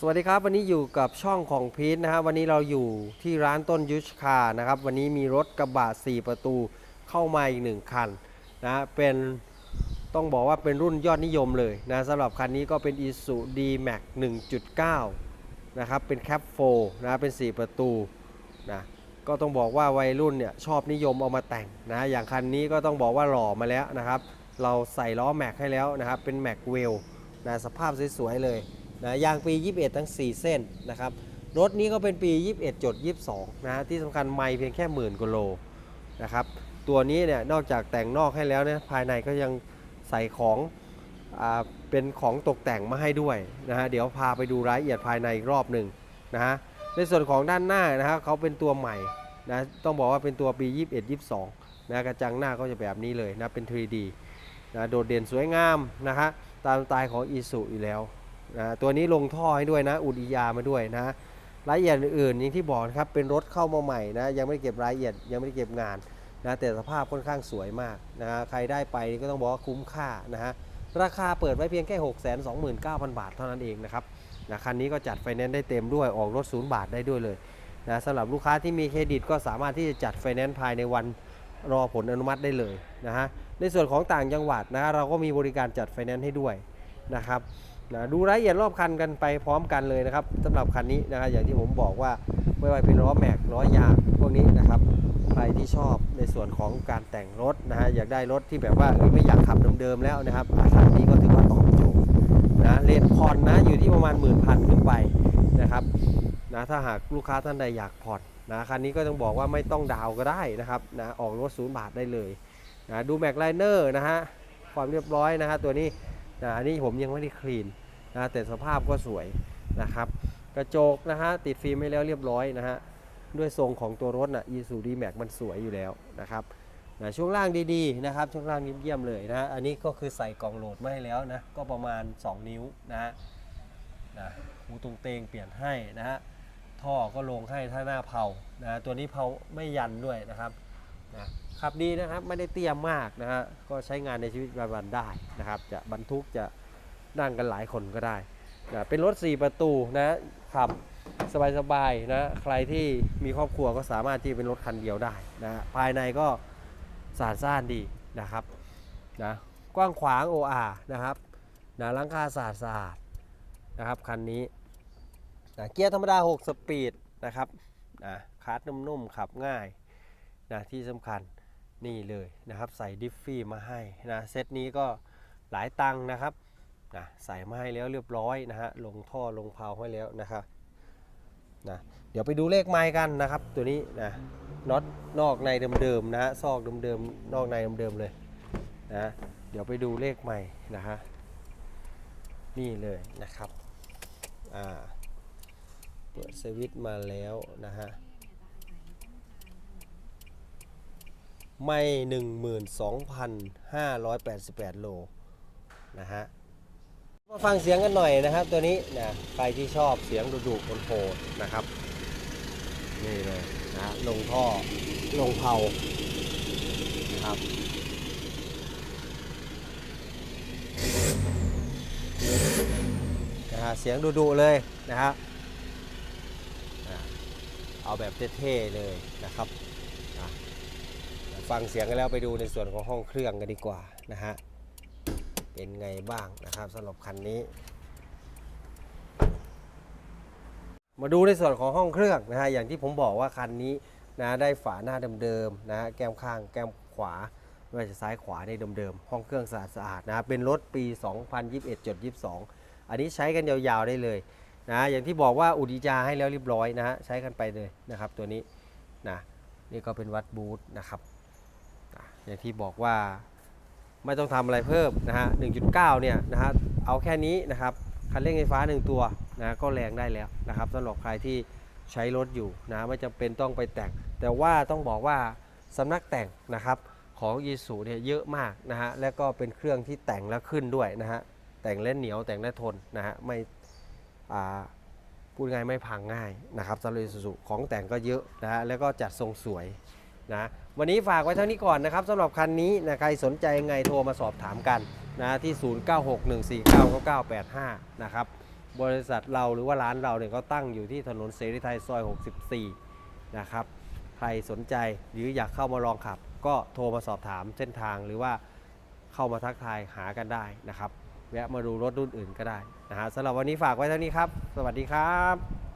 สวัสดีครับ วันนี้อยู่กับช่องของพีทนะฮะวันนี้เราอยู่ที่ร้านต้นยุชคานะครับ วันนี้มีรถกระบะ 4 ประตูเข้ามาอีกหนึ่งคันนะเป็นต้องบอกว่าเป็นรุ่นยอดนิยมเลยนะสำหรับคันนี้ก็เป็น i s u D-Max 1.9 นะครับ เป็นแคปโฟนะเป็น 4 ประตูนะก็ต้องบอกว่าวัยรุ่นเนี่ยชอบนิยมเอามาแต่งนะอย่างคันนี้ก็ต้องบอกว่าหล่อมาแล้วนะครับ เราใส่ล้อแม็กให้แล้วนะครับเป็นแม็กเวลนะสภาพสวยๆเลย นะยางปี 21 ทั้ง 4 เส้นนะครับรถนี้ก็เป็นปี 21จด22นะฮะที่สำคัญไม่เพียงแค่หมื่นกว่าโลนะครับตัวนี้เนี่ยนอกจากแต่งนอกให้แล้วเนี่ยภายในก็ยังใส่ของอเป็นของตกแต่งมาให้ด้วยนะฮะเดี๋ยวพาไปดูรายละเอียดภายในอีกรอบหนึ่งนะฮะในส่วนของด้านหน้านะฮะเขาเป็นตัวใหม่นะต้องบอกว่าเป็นตัวปี 21 22นะกระจังหน้าก็จะแบบนี้เลยนะเป็น 3D นะโดดเด่นสวยงามนะฮะตามสไตล์ของอีสุอยู่แล้ว นะตัวนี้ลงท่อให้ด้วยนะ อุดอียามาด้วยนะรายละเอียดอื่นๆอย่างที่บอกครับเป็นรถเข้ามาใหม่นะยังไม่ได้เก็บรายละเอียดยังไม่ได้เก็บงานนะแต่สภาพค่อนข้างสวยมากนะใครได้ไปนี่ก็ต้องบอกว่าคุ้มค่านะฮะราคาเปิดไว้เพียงแค่ 6 2 9 0 0 0 บาทเท่านั้นเองนะครับนะคันนี้ก็จัดไฟแนนซ์ได้เต็มด้วยออกรถศูนย์บาทได้ด้วยเลยนะสำหรับลูกค้าที่มีเครดิตก็สามารถที่จะจัดไฟแนนซ์ภายในวันรอผลอนุมัติได้เลยนะฮะในส่วนของต่างจังหวัดนะเราก็มีบริการจัดไฟแนนซ์ให้ด้วยนะครับ นะดูรายละเอียดรอบคันกันไปพร้อมกันเลยนะครับสำหรับคันนี้นะครับอย่างที่ผมบอกว่าไม่ว่าเป็นล้อแม็กล้อยางพวกนี้นะครับใครที่ชอบในส่วนของการแต่งรถนะฮะอยากได้รถที่แบบว่าไม่อยากขับเดิมๆแล้วนะครับคันนี้ก็ถือว่าตอบโจทย์นะเลนผ่อนนะอยู่ที่ประมาณหมื่นพันขึ้นไปนะครับนะถ้าหากลูกค้าท่านใดอยากผ่อนนะคันนี้ก็ต้องบอกว่าไม่ต้องดาวก็ได้นะครับนะออกรถศูนย์บาทได้เลยนะดูแม็กไลเนอร์นะฮะความเรียบร้อยนะฮะตัวนี้ นะอันนี้ผมยังไม่ได้คลีนนะแต่สภาพก็สวยนะครับ กระจกนะฮะติดฟิล์มให้แล้วเรียบร้อยนะฮะด้วยทรงของตัวรถนะ Isuzu D-Max มันสวยอยู่แล้วนะครับนะช่วงล่างดีๆนะครับช่วงล่างเยี่ยมๆเลยนะฮะอันนี้ก็คือใส่กล่องโหลดมาให้แล้วนะก็ประมาณ 2 นิ้วนะฮะนะหูตรงเตงเปลี่ยนให้นะฮะท่อก็ลงให้ถ้าหน้าเผานะตัวนี้เผาไม่ยันด้วยนะครับ นะขับดีนะครับไม่ได้เตี้ยมากนะฮะก็ใช้งานในชีวิตประจำวันได้นะครับ จะบรรทุกจะนั่งกันหลายคนก็ได้นะเป็นรถ 4 ประตูนะขับสบายๆนะใครที่มีครอบครัวก็สามารถที่เป็นรถคันเดียวได้นะภายในก็สะอาดซ่านดีนะครับนะกว้างขวางโออานะครับนะหลังคาสะอาดสะอาดนะครับคันนี้นะเกียร์ธรรมดา 6 สปีดนะครับนะคาร์ดนุ่มๆขับง่าย นะที่สำคัญนี่เลยนะครับใส่ดิฟฟี่มาให้นะเซตนี้ก็หลายตังค์นะครับนะใส่มาให้แล้วเรียบร้อยนะฮะลงท่อลงเพาให้แล้วนะครับนะเดี๋ยวไปดูเลขไม้กันนะครับ ตัวนี้นะน็อตนอกในเดิมๆนะฮะซอกเดิมๆนอกในเดิมๆเลยนะเดี๋ยวไปดูเลขใหม่นะฮะนี่เลยนะครับอ่าเปิดสวิตช์มาแล้วนะฮะ ไม่ 12,588 โลนะฮะมาฟังเสียงกันหน่อยนะครับ ตัวนี้นะใครที่ชอบเสียงดุดุๆโหดๆนะครับ นี่เลยนะลงท่อลงเผานะครับนะฮะเสียงดุๆเลยนะฮะเอาแบบเท่ๆเลยนะครับ ฟังเสียงกันแล้วไปดูในส่วนของห้องเครื่องกันดีกว่านะฮะ เป็นไงบ้างนะครับสำหรับคันนี้ มาดูในส่วนของห้องเครื่องนะฮะอย่างที่ผมบอกว่าคันนี้นะได้ฝาหน้าเดิมๆนะฮะแก้มข้างแก้มขวาไม่ว่าจะซ้ายขวาในเดิมๆห้องเครื่องสะอาดๆนะฮะเป็นรถปี 2021.22 อันนี้ใช้กันยาวๆได้เลยนะอย่างที่บอกว่าอุดิจาให้แล้วเรียบร้อยนะฮะใช้กันไปเลยนะครับตัวนี้นะนี่ก็เป็นวัดบูธนะครับ อย่างที่บอกว่าไม่ต้องทำอะไรเพิ่มนะฮะ 1.9 เนี่ยนะฮะ เอาแค่นี้นะครับ คันเร่งไฟฟ้า 1 ตัวนะก็แรงได้แล้วนะครับสำหรับใครที่ใช้รถอยู่นะไม่จำเป็นต้องไปแต่ง แต่ว่าต้องบอกว่าสำนักแต่งนะครับของยีสูเนี่ยเยอะมากนะฮะ และก็เป็นเครื่องที่แต่งแล้วขึ้นด้วยนะฮะ แต่งเล่นเหนียวแต่งได้ทนนะฮะ ไม่อ่าพูดง่ายไม่พังง่ายนะครับสำหรับ Isuzu ของแต่งก็เยอะนะฮะ แล้วก็จัดทรงสวย นะวันนี้ฝากไว้เท่านี้ก่อนนะครับสำหรับคันนี้นะใครสนใจยังไงโทรมาสอบถามกันนะที่ 0961499985 นะครับบริษัทเราหรือว่าร้านเราเนี่ยก็ตั้งอยู่ที่ถนนเสรีไทยซอย 64 นะครับใครสนใจหรืออยากเข้ามาลองขับ ก็โทรมาสอบถามเส้นทางหรือว่าเข้ามาทักทายหากันได้นะครับแวะมาดูรถรุ่นอื่นก็ได้นะฮะสำหรับวันนี้ฝากไว้เท่านี้ครับ สวัสดีครับ